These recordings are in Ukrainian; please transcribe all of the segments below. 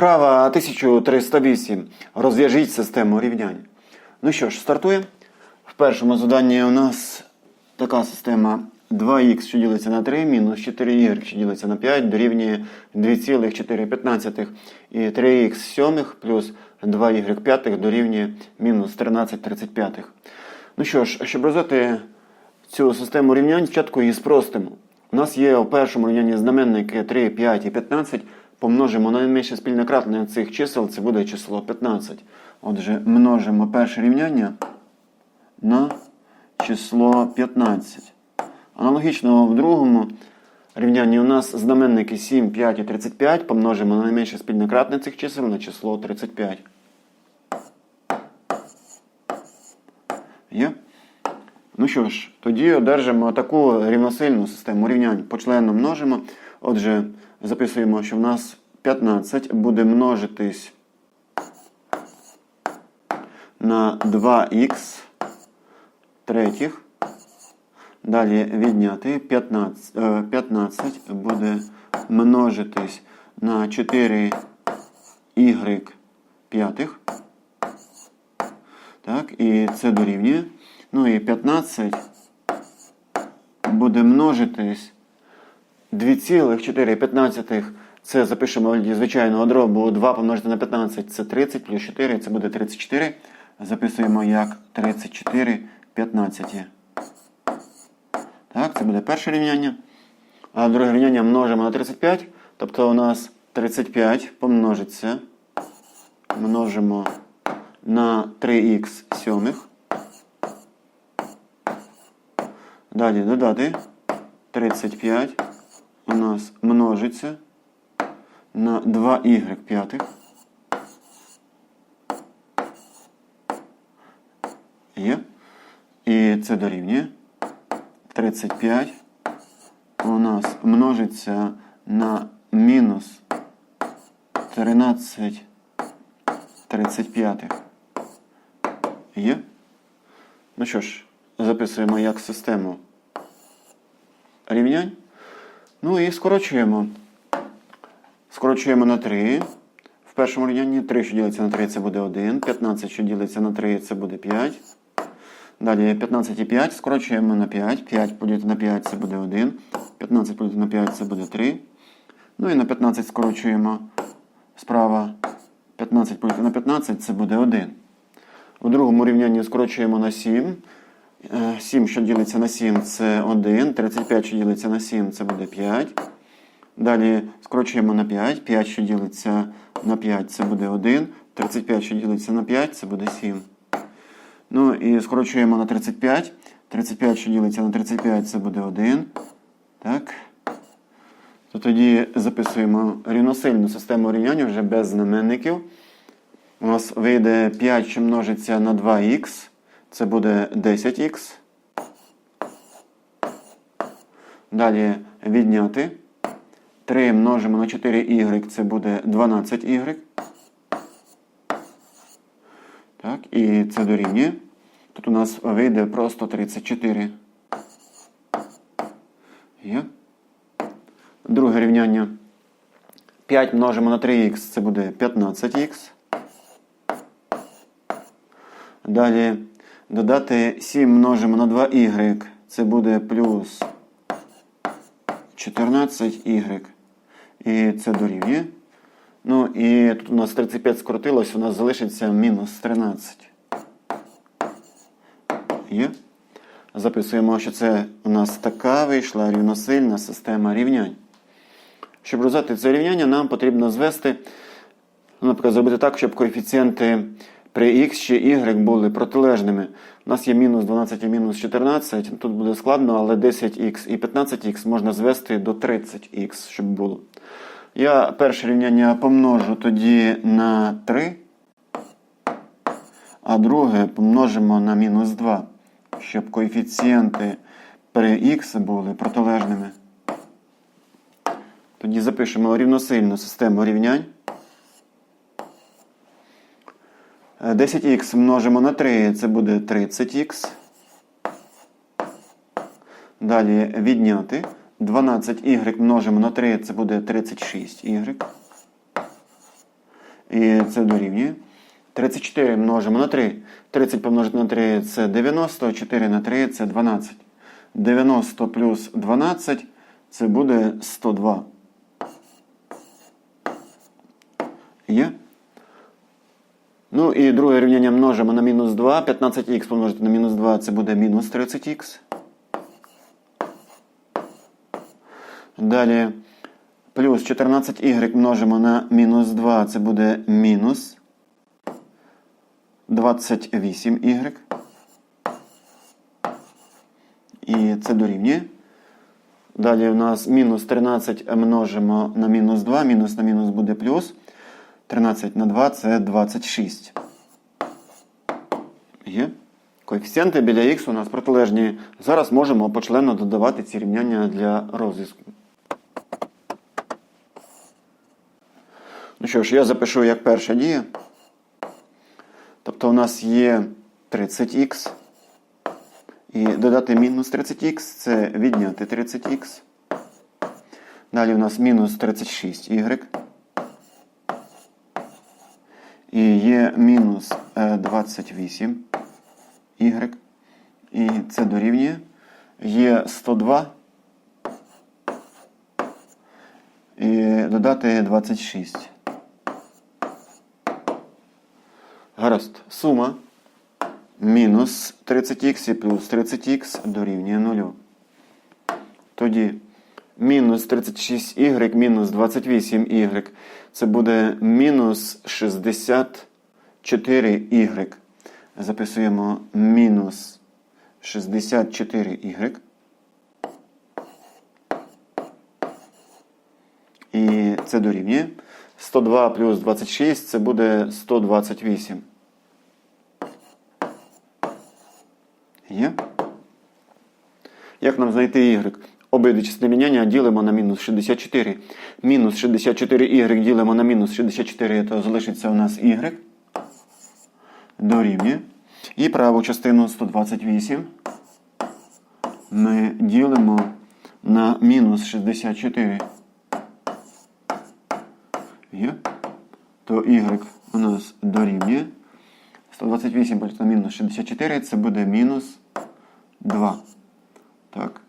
Вправа 1308. Розв'яжіть систему рівнянь. Ну що ж, стартуємо. В першому заданні у нас така система 2х, що ділиться на 3, мінус 4y, що ділиться на 5, дорівнює 2,415 і 3х сьомих плюс 2y п'ятих дорівнює мінус 13,35. Ну що ж, щоб розвити цю систему рівнянь, спочатку її спростимо. У нас є у першому рівнянні знаменники 3, 5 і 15. Помножимо на найменше спільне кратне цих чисел, це буде число 15. Отже, множимо перше рівняння на число 15. Аналогічно в другому рівнянні у нас знаменники 7, 5 і 35. Помножимо на найменше спільне кратне цих чисел на число 35. Є? Ну що ж, тоді одержимо таку рівносильну систему рівнянь. Почленно множимо. Отже, записуємо, що в нас 15 буде множитись на 2х третіх. Далі відняти 15, е, 15 буде множитись на 4 y п'ятих. Так, і це дорівнює. Ну і 15 буде множитись 2,415. Це запишемо в вигляді звичайного дробу 2 помножити на 15 це 30, плюс 4 це буде 34. Записуємо як 34 15. Так, це буде перше рівняння. А друге рівняння множимо на 35. Тобто у нас 35 помножиться. Множимо на 3х сьомих. Далі додати 35 у нас множиться на 2y п'ятих. Є. І це дорівнює. 35 у нас множиться на мінус 13 35. Є? Ну що ж, записуємо як систему рівнянь. Ну і скорочуємо. Скорочуємо на 3. В першому рівнянні 3, що ділиться на 3, це буде 1. 15, що ділиться на 3, це буде 5. Далі 15 і 5 скорочуємо на 5. 5 поділити на 5 це буде 1. 15 поділити на 5 це буде 3. Ну і на 15 скорочуємо справа. 15 поділити на 15 це буде 1. У другому рівнянні скорочуємо на 7. 7, що ділиться на 7, це 1. 35, що ділиться на 7, це буде 5. Далі скорочуємо на 5. 5, що ділиться на 5, це буде 1. 35, що ділиться на 5, це буде 7. Ну і скорочуємо на 35. 35, що ділиться на 35, це буде 1. Так. То тоді записуємо рівносильну систему рівняння вже без знаменників. У нас вийде 5, що множиться на 2х. Це буде 10х. Далі відняти. 3 множимо на 4y, це буде 12y. Так, і це дорівнює. Тут у нас вийде просто 34. Є. Друге рівняння. 5 множимо на 3х, це буде 15х. Далі додати 7 множимо на 2y, це буде плюс 14y. І це дорівнює. Ну і тут у нас 35 скоротилось, у нас залишиться мінус 13. Є. Записуємо, що це у нас така вийшла рівносильна система рівнянь. Щоб розв'язати це рівняння, нам потрібно звести, наприклад, зробити так, щоб коефіцієнти при x чи y були протилежними. У нас є мінус 12 і мінус 14. Тут буде складно, але 10х і 15х можна звести до 30х, щоб було. Я перше рівняння помножу тоді на 3, а друге помножимо на мінус 2, щоб коефіцієнти при х були протилежними. Тоді запишемо рівносильну систему рівнянь. 10х множимо на 3, це буде 30х. Далі відняти. 12y множимо на 3, це буде 36y. І це дорівнює. 34 множимо на 3. 30 помножити на 3 це 90, 4 на 3 це 12. 90 плюс 12 це буде 102. Є? Ну і друге рівняння множимо на мінус 2. 15х помножити на мінус 2 це буде мінус 30х. Далі плюс 14y множимо на мінус 2, це буде мінус 28y. І це дорівнює. Далі у нас мінус 13 множимо на мінус 2, мінус на мінус буде плюс. 13 на 2 це 26. Є. Коефіцієнти біля х у нас протилежні. Зараз можемо почленно додавати ці рівняння для розв'язку. Ну що ж, я запишу як перша дія. Тобто у нас є 30х. І додати мінус 30х це відняти 30х. Далі у нас мінус 36y. І є мінус 28 y. І це дорівнює. Є 102. І додати 26. Гаразд. Сума мінус 30х і плюс 30х дорівнює 0. Тоді мінус 36y мінус 28y. Це буде мінус 64y. Записуємо мінус 64y. І це дорівнює. 102 плюс 26 це буде 128. Є? Як нам знайти y? Обидві частини рівняння ділимо на мінус 64. Мінус 64y ділимо на мінус 64, то залишиться у нас y. Дорівнює. І праву частину 128 ми ділимо на мінус 64. Є. То y у нас дорівнює. 128 на мінус 64 це буде мінус 2. Так.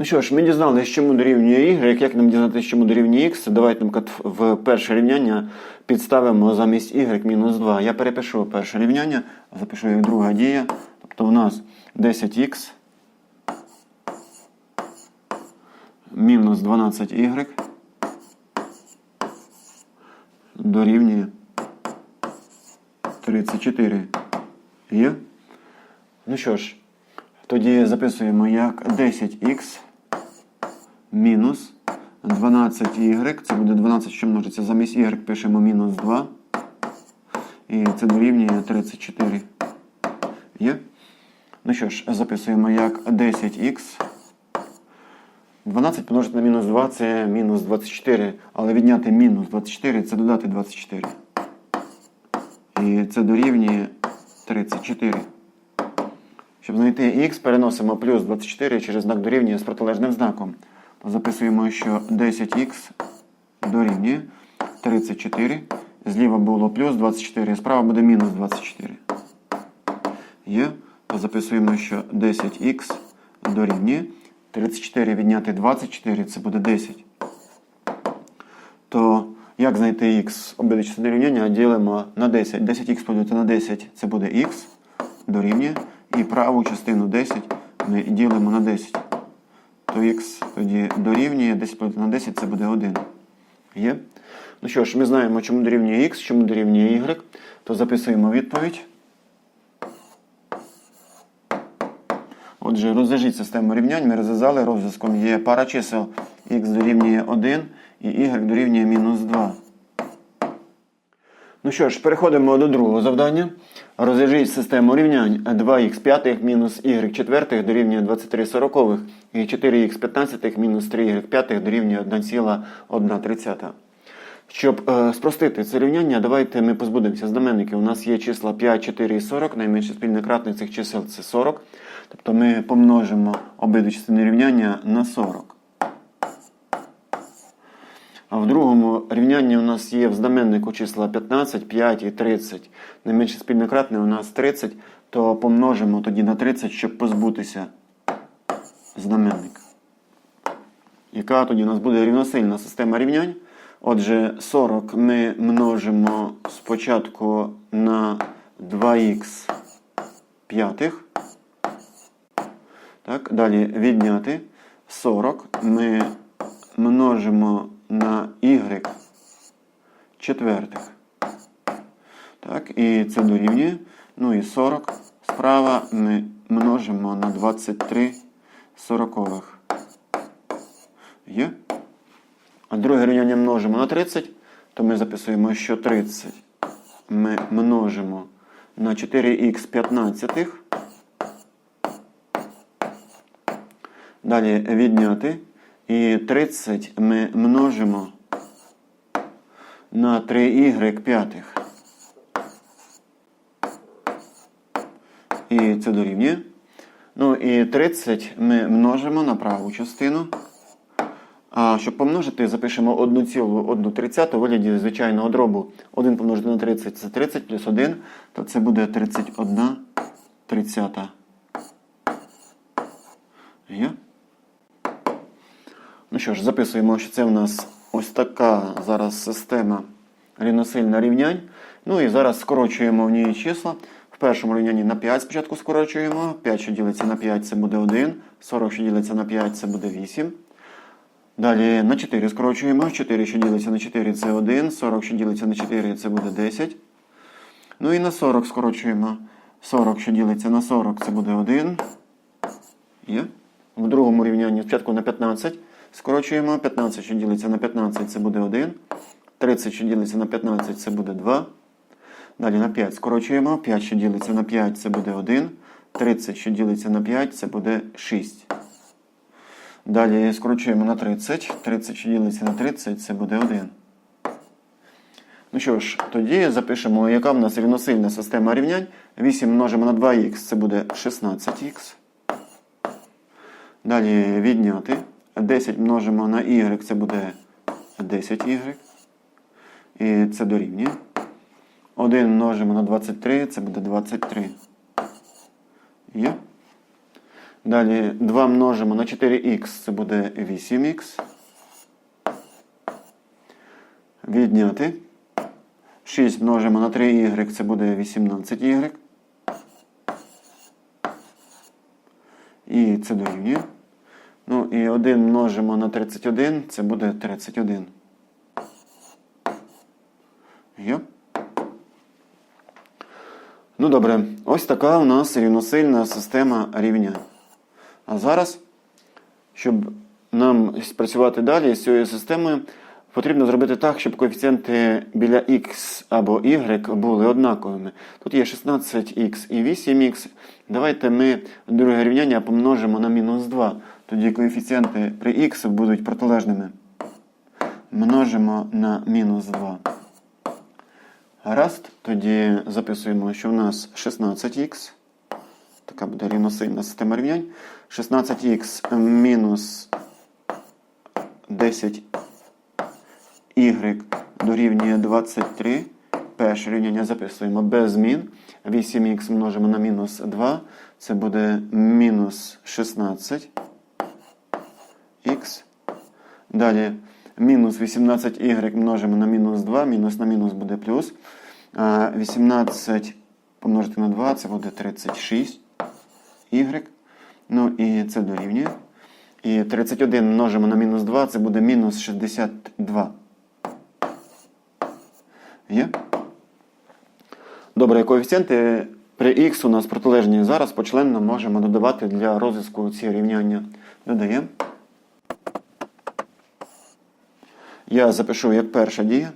Ну що ж, ми дізналися, чому дорівнює y. Як нам дізнатися, чому дорівнює x? Давайте наприклад, в перше рівняння підставимо замість y мінус 2. Я перепишу перше рівняння, запишу як друга дія. Тобто у нас 10х мінус 12y дорівнює 34. Є? Ну що ж, тоді записуємо як 10х мінус 12y. Це буде 12, що множиться замість y, пишемо мінус 2. І це дорівнює 34. Є? Ну що ж, записуємо як 10х. 12 помножити на мінус 2 це мінус 24. Але відняти мінус 24 це додати 24. І це дорівнює 34. Щоб знайти х, переносимо плюс 24 через знак дорівнює з протилежним знаком. Записуємо, що 10х дорівнює 34. Зліва було плюс 24, справа буде мінус 24. Є. Записуємо, що 10х дорівнює 34 відняти 24, це буде 10. То як знайти х? Обидві частини рівняння ділимо на 10. 10х поділити на 10 це буде х дорівнює. І праву частину 10 ми ділимо на 10. То х тоді дорівнює 10 на 10 це буде 1. Є? Ну що ж, ми знаємо, чому дорівнює х, чому дорівнює y. То записуємо відповідь. Отже, розв'яжіть систему рівнянь. Ми розв'язали розв'язком є пара чисел х дорівнює 1 і y дорівнює мінус 2. Ну що ж, переходимо до другого завдання. Розв'яжіть систему рівнянь 2х п'ятих мінус y четвертих дорівнює 23 сорокових і 4х п'ятнадцятих мінус 3y п'ятих дорівнює 1,1. Щоб е, спростити це рівняння, давайте ми позбудемося знаменників. У нас є числа 5, 4 і 40, найменше спільний кратник цих чисел це 40. Тобто ми помножимо обидві частини рівняння на 40. А в другому рівнянні у нас є в знаменнику числа 15, 5 і 30. Найменше спільне кратне у нас 30, то помножимо тоді на 30, щоб позбутися знаменника. Яка тоді у нас буде рівносильна система рівнянь? Отже, 40 ми множимо спочатку на 2х п'ятих. Так, далі відняти 40 ми множимо на y четвертих. Так, і це дорівнює. Ну і 40 справа ми множимо на 23 сорокових. Є? А друге рівняння множимо на 30, то ми записуємо, що 30 ми множимо на 4х 15. Далі відняти. І 30 ми множимо на 3y п'ятих. І це дорівнює. Ну і 30 ми множимо на праву частину. А щоб помножити, запишемо 1,1 30 у вигляді звичайного дробу. 1 помножити на 30 це 30 плюс 1, то це буде 31 тридцята. Є? Ну що ж, записуємо, що це у нас ось така зараз система рівносильна рівнянь. Ну і зараз скорочуємо в ній числа. В першому рівнянні на 5 спочатку скорочуємо. 5, що ділиться на 5, це буде 1. 40, що ділиться на 5, це буде 8. Далі на 4 скорочуємо. 4, що ділиться на 4, це 1. 40, що ділиться на 4, це буде 10. Ну і на 40 скорочуємо. 40, що ділиться на 40, це буде 1. Є. В другому рівнянні спочатку на 15. Скорочуємо. 15, що ділиться на 15, це буде 1. 30, що ділиться на 15, це буде 2. Далі на 5 скорочуємо. 5, що ділиться на 5, це буде 1. 30, що ділиться на 5, це буде 6. Далі скорочуємо на 30. 30, що ділиться на 30, це буде 1. Ну що ж, тоді запишемо, яка в нас рівносильна система рівнянь. 8 множимо на 2х, це буде 16х. Далі відняти. 10 множимо на y, це буде 10y. І це дорівнює. 1 множимо на 23, це буде 23. Є. Далі 2 множимо на 4х, це буде 8х. Відняти. 6 множимо на 3y, це буде 18y. І це дорівнює. Ну і 1 множимо на 31, це буде 31. Є. Ну добре, ось така у нас рівносильна система рівня. А зараз, щоб нам працювати далі з цією системою, потрібно зробити так, щоб коефіцієнти біля x або y були однаковими. Тут є 16х і 8х. Давайте ми друге рівняння помножимо на мінус 2. Тоді коефіцієнти при х будуть протилежними. Множимо на мінус 2. Гаразд, тоді записуємо, що в нас 16х. Така буде рівносильна система рівнянь. 16х мінус 10y дорівнює 23. Перше рівняння записуємо без змін. 8х множимо на мінус 2. Це буде мінус 16х. Далі мінус 18y множимо на мінус 2. Мінус на мінус буде плюс. 18 помножити на 2, це буде 36 y. Ну і це дорівнює. І 31 множимо на мінус 2, це буде мінус 62. Є? Добре, коефіцієнти при х у нас протилежні. Зараз почленно можемо додавати для розв'язку ці рівняння. Додаємо. Я запишу як перша дія.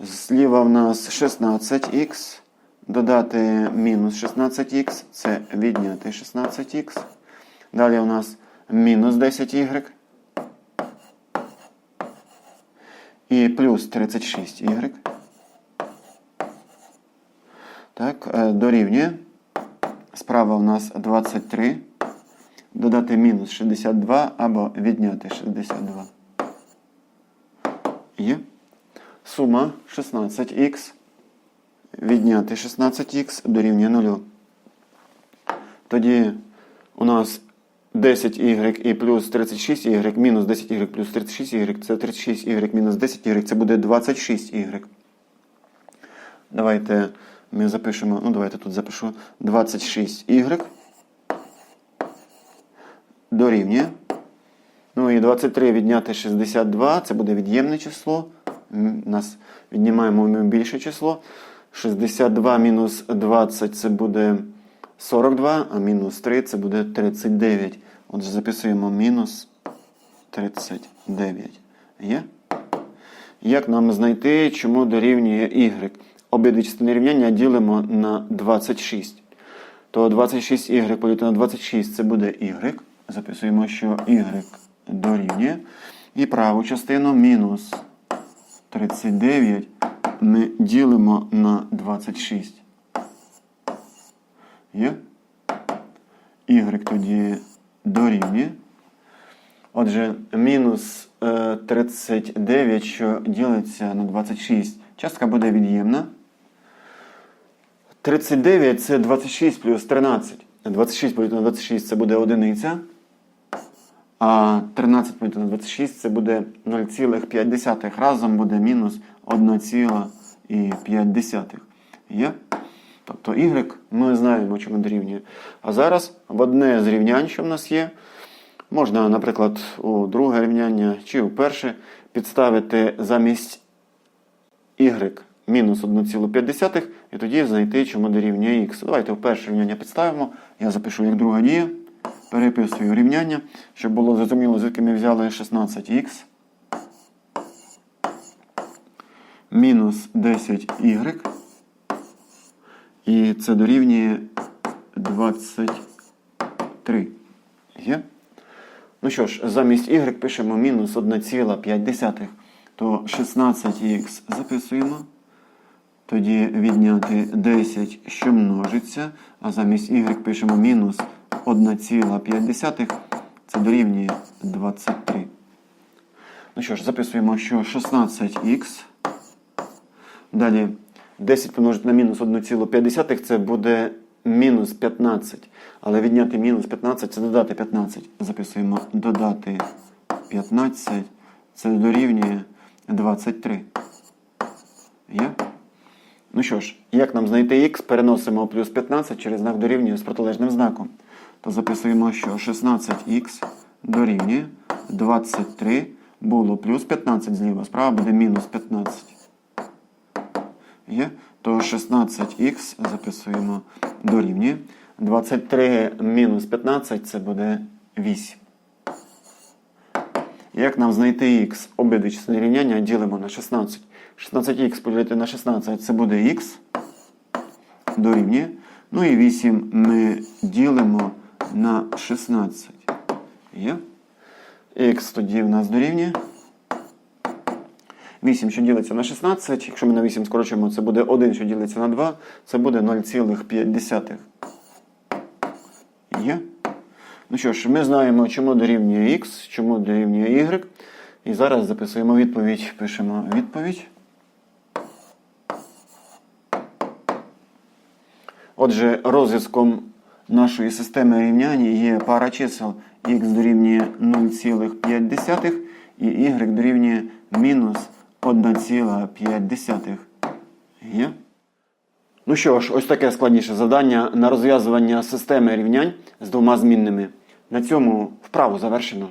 Зліва в нас 16х. Додати мінус 16х. Це відняти 16х. Далі у нас мінус 10y. І плюс 36y. Так, е, дорівнює. Справа у нас 23. Додати мінус 62 або відняти 62. Є. Сума 16х відняти 16х дорівнює 0. Тоді у нас 10y і плюс 36y мінус 10y плюс 36y це 36y мінус 10y це буде 26y. Давайте ми запишемо, ну давайте тут запишу 26y дорівнює. Ну і 23 відняти 62, це буде від'ємне число. Нас віднімаємо більше число. 62 мінус 20 це буде 42, а мінус 3 це буде 39. Отже, записуємо мінус 39. Є? Як нам знайти, чому дорівнює y? Обидві частини рівняння ділимо на 26. То 26y поділити на 26 це буде y. Записуємо, що y дорівнює. І праву частину мінус 39 ми ділимо на 26. Є? Y тоді дорівнює. Отже, мінус е, 39, що ділиться на 26. Частка буде від'ємна. 39 це 26 плюс 13. 26 поділити на 26 це буде одиниця. А 13 поділити на 26 це буде 0,5. Разом буде мінус 1,5. Є? Тобто y ми знаємо, чому дорівнює. А зараз в одне з рівнянь, що в нас є, можна, наприклад, у друге рівняння чи у перше підставити замість y мінус 1,5 і тоді знайти, чому дорівнює х. Давайте у перше рівняння підставимо. Я запишу як друга дія. Переписую рівняння, щоб було зрозуміло, звідки ми взяли 16х мінус 10y. І це дорівнює 23. Є? Ну що ж, замість y пишемо мінус 1,5. То 16х записуємо. Тоді відняти 10, що множиться. А замість y пишемо мінус 1,5. Це дорівнює 23. Ну що ж, записуємо, що 16х. Далі 10 помножити на мінус 1,5 це буде мінус 15. Але відняти мінус 15 це додати 15. Записуємо додати 15. Це дорівнює 23. Є? Ну що ж, як нам знайти х, переносимо плюс 15 через знак дорівнює з протилежним знаком. То записуємо, що 16х дорівнює 23 було плюс 15 зліва, справа буде мінус 15. Є? То 16х записуємо дорівнює. 23 мінус 15 це буде 8. Як нам знайти х? Обидві частини рівняння ділимо на 16. 16х поділити на 16 це буде х. Дорівнює. Ну і 8 ми ділимо на 16. Є? Х тоді в нас дорівнює. 8, що ділиться на 16, якщо ми на 8 скорочуємо, це буде 1, що ділиться на 2, це буде 0,5. Є? Ну що ж, ми знаємо, чому дорівнює х, чому дорівнює y. І зараз записуємо відповідь. Пишемо відповідь. Отже, розв'язком нашої системи рівняння є пара чисел x дорівнює 0,5 і y дорівнює мінус 1,5. Є? Ну що ж, ось таке складніше завдання на розв'язування системи рівнянь з двома змінними. На цьому вправу завершено.